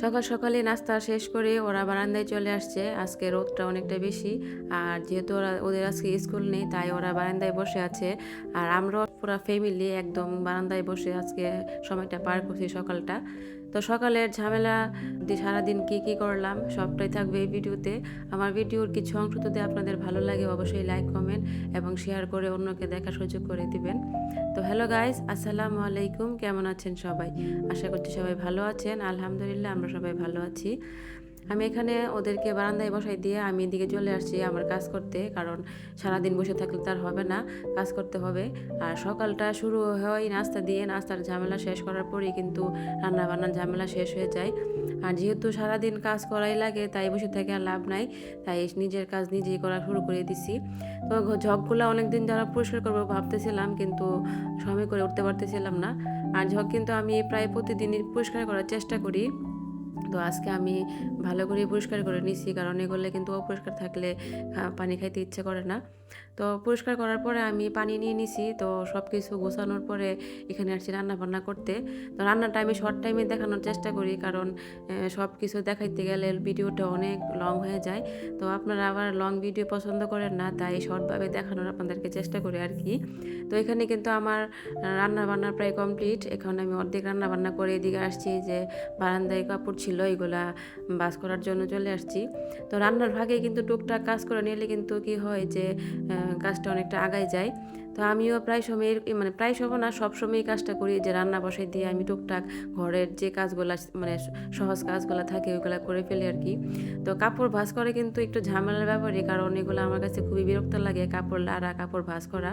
সকাল সকালে নাস্তা শেষ করে ওরা বারান্দায় চলে আসছে। আজকে রোদটা অনেকটা বেশি। আর যেহেতু ওরা ওদের আজকে স্কুল নেই, তাই ওরা বারান্দায় বসে আছে। আর আমরাও পুরো ফ্যামিলি একদম বারান্দায় বসে আজকে সময়টা পার করছি সকালটা। তো সকালের ঝামেলা সারাদিন কি কি করলাম, সবটাই থাকবে এই ভিডিওতে। আমার ভিডিওর কিছু অংশ যদি আপনাদের ভালো লাগে, অবশ্যই লাইক কমেন্ট এবং শেয়ার করে অন্যকে দেখা সুযোগ করে দিবেন। তো হ্যালো গাইস, আসসালামু আলাইকুম। কেমন আছেন সবাই? আশা করছি সবাই ভালো আছেন। আলহামদুলিল্লাহ, আমরা সবাই ভালো আছি। আমি এখানে ওদেরকে বারান্দায় বসাই দিয়ে আমি এদিকে চলে আসছি আমার কাজ করতে, কারণ সারাদিন বসে থাকলে তার হবে না, কাজ করতে হবে। আর সকালটা শুরু হয় নাস্তা দিয়ে নাস্তার ঝামেলা শেষ করার পরেই কিন্তু রান্না বান্নার ঝামেলা শেষ হয়ে যায়। আর যেহেতু সারাদিন কাজ করাই লাগে, তাই বসে থেকে আর লাভ নাই, তাই নিজের কাজ নিজেই করা শুরু করে দিছি। তো ঝকগুলো অনেকদিন যারা পরিষ্কার করব ভাবতেছিলাম, কিন্তু সময় করে উঠতে পারতেছিলাম না। আর ঝক কিন্তু আমি প্রায় প্রতিদিনই পরিষ্কার করার চেষ্টা করি। তো আজকে আমি ভালো করে পরিষ্কার করে নিছি, কারণ এগুলো কিন্তু অপরিষ্কার থাকলে পানি খাইতে ইচ্ছে করে না। তো পরিষ্কার করার পরে আমি পানি নিয়ে নিছি, তো সব কিছু গোছানোর পরে এখানে আসছি রান্না বান্না করতে। তো রান্নাটা আমি শর্ট টাইমে দেখানোর চেষ্টা করি, কারণ সব কিছু দেখাইতে গেলে ভিডিওটা অনেক লং হয়ে যায়। তো আপনারা আবার লং ভিডিও পছন্দ করেন না, তাই শর্টভাবে দেখানোর আপনাদেরকে চেষ্টা করি আর কি। তো এখানে কিন্তু আমার রান্না বান্না প্রায় কমপ্লিট এখন আমি অর্ধেক রান্না বান্না করে এদিকে আসছি যে বারান্দায় কাপড় ছিল এগুলা বাস করার জন্য চলে আসছি। তো রান্নার ভাগে কিন্তু টুকটাক কাজ করে নিলে কিন্তু কি হয় যে কাজটা অনেকটা আগায় যায়। তো আমিও প্রায় সময় মানে প্রায় সময় না, সব সময় কাজটা করি যে রান্না বসাই দিয়ে আমি টুকটাক ঘরের যে কাজগুলো মানে সহজ কাজগুলো থাকে, ওইগুলো করে ফেলি আর কি। তো কাপড় ভাঁজ করে কিন্তু একটু ঝামেলার ব্যাপারে কারণ এগুলো আমার কাছে খুবই বিরক্ত লাগে, কাপড় লাড়া, কাপড় ভাঁজ করা।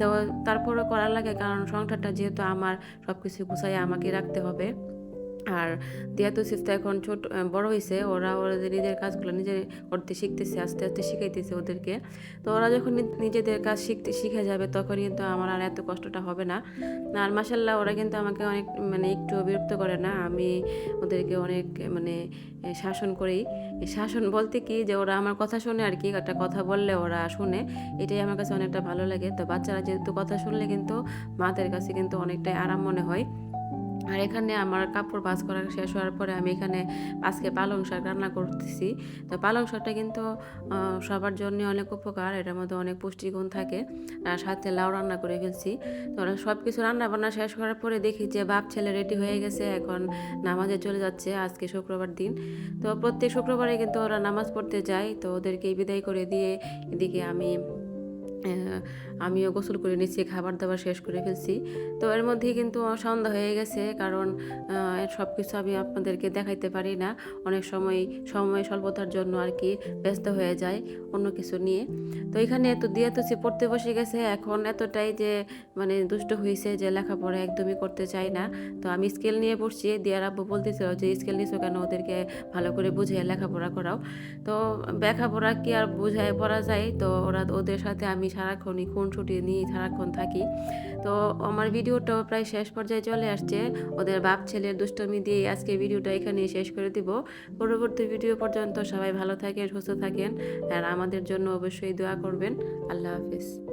তো তারপরেও করা লাগে, কারণ সংসারটা যেহেতু আমার সব কিছু গুছাই আমাকে রাখতে হবে। আর তিয়াতো সিস্তা এখন ছোট বড় হয়েছে ওরা ওদের নিজের কাজগুলো নিজে করতে শিখতেছে, আস্তে আস্তে শিখাইতেছে ওদেরকে। তো ওরা যখন নিজেদের কাজ শিখতে শিখে যাবে তখন কিন্তু আমার আর এত কষ্টটা হবে না। আর মাসাল্লাহ ওরা কিন্তু আমাকে অনেক মানে একটু বিরক্ত করে না। আমি ওদেরকে অনেক মানে শাসন করি। শাসন বলতে কি যে, ওরা আমার কথা শুনে আর কি, একটা কথা বললে ওরা শুনে। এটাই আমার কাছে অনেকটা ভালো লাগে। তো বাচ্চারা যেহেতু কথা শুনলে কিন্তু মাদের কাছে কিন্তু অনেকটাই আরাম মনে হয়। আর এখানে আমার কাপড় ভাঁজ করা শেষ হওয়ার পরে আমি এখানে আজকে পালং শাক রান্না করতেছি। তো পালং শাকটা কিন্তু সবার জন্য অনেক উপকার, এটার মধ্যে অনেক পুষ্টিগুণ থাকে। আর সাথে লাউ রান্না করে ফেলছি। তো সব কিছু রান্না বান্না শেষ করার পরে দেখি যে বাপ ছেলে রেডি হয়ে গেছে, এখন নামাজে চলে যাচ্ছে আজকে শুক্রবার দিন। তো প্রত্যেক শুক্রবারে কিন্তু ওরা নামাজ পড়তে যায়, তো ওদেরকে বিদায় করে দিয়ে এদিকে আমি আমিও গোসল করে নিচ্ছি খাবার দাবার শেষ করে ফেলছি। তো এর মধ্যেই কিন্তু সন্ধ্যা হয়ে গেছে, কারণ সব কিছু আমি আপনাদেরকে দেখাইতে পারি না। অনেক সময় সময় স্বল্পতার জন্য আর কি ব্যস্ত হয়ে যায় অন্য কিছু নিয়ে। তো এখানে এত দিয়ে তো সে পড়তে বসে গেছে, এখন এতটাই যে মানে দুষ্ট হয়েছে যে লেখাপড়া একদমই করতে চাই না। তো আমি স্কেল নিয়ে পড়ছি, দিয়ার আব্বু বলতেছিল যে স্কেল নিছো কেন? ওদেরকে ভালো করে বুঝিয়ে লেখাপড়া করাও। তো লেখাপড়া কি আর বুঝায় পড়া যায়? তো ওরা, ওদের সাথে আমি সারাক্ষণই কোন ছুটি নিয়ে সারাক্ষণ থাকি। তো আমার ভিডিওটা প্রায় শেষ পর্যায়ে চলে আসছে। ওদের বাপ ছেলের দুষ্টমি দিয়ে আজকে ভিডিওটা এখানে শেষ করে দিব। পরবর্তী ভিডিও পর্যন্ত সবাই ভালো থাকেন, সুস্থ থাকেন। আর আমাদের জন্য অবশ্যই দোয়া করবেন। আল্লাহ হাফিজ।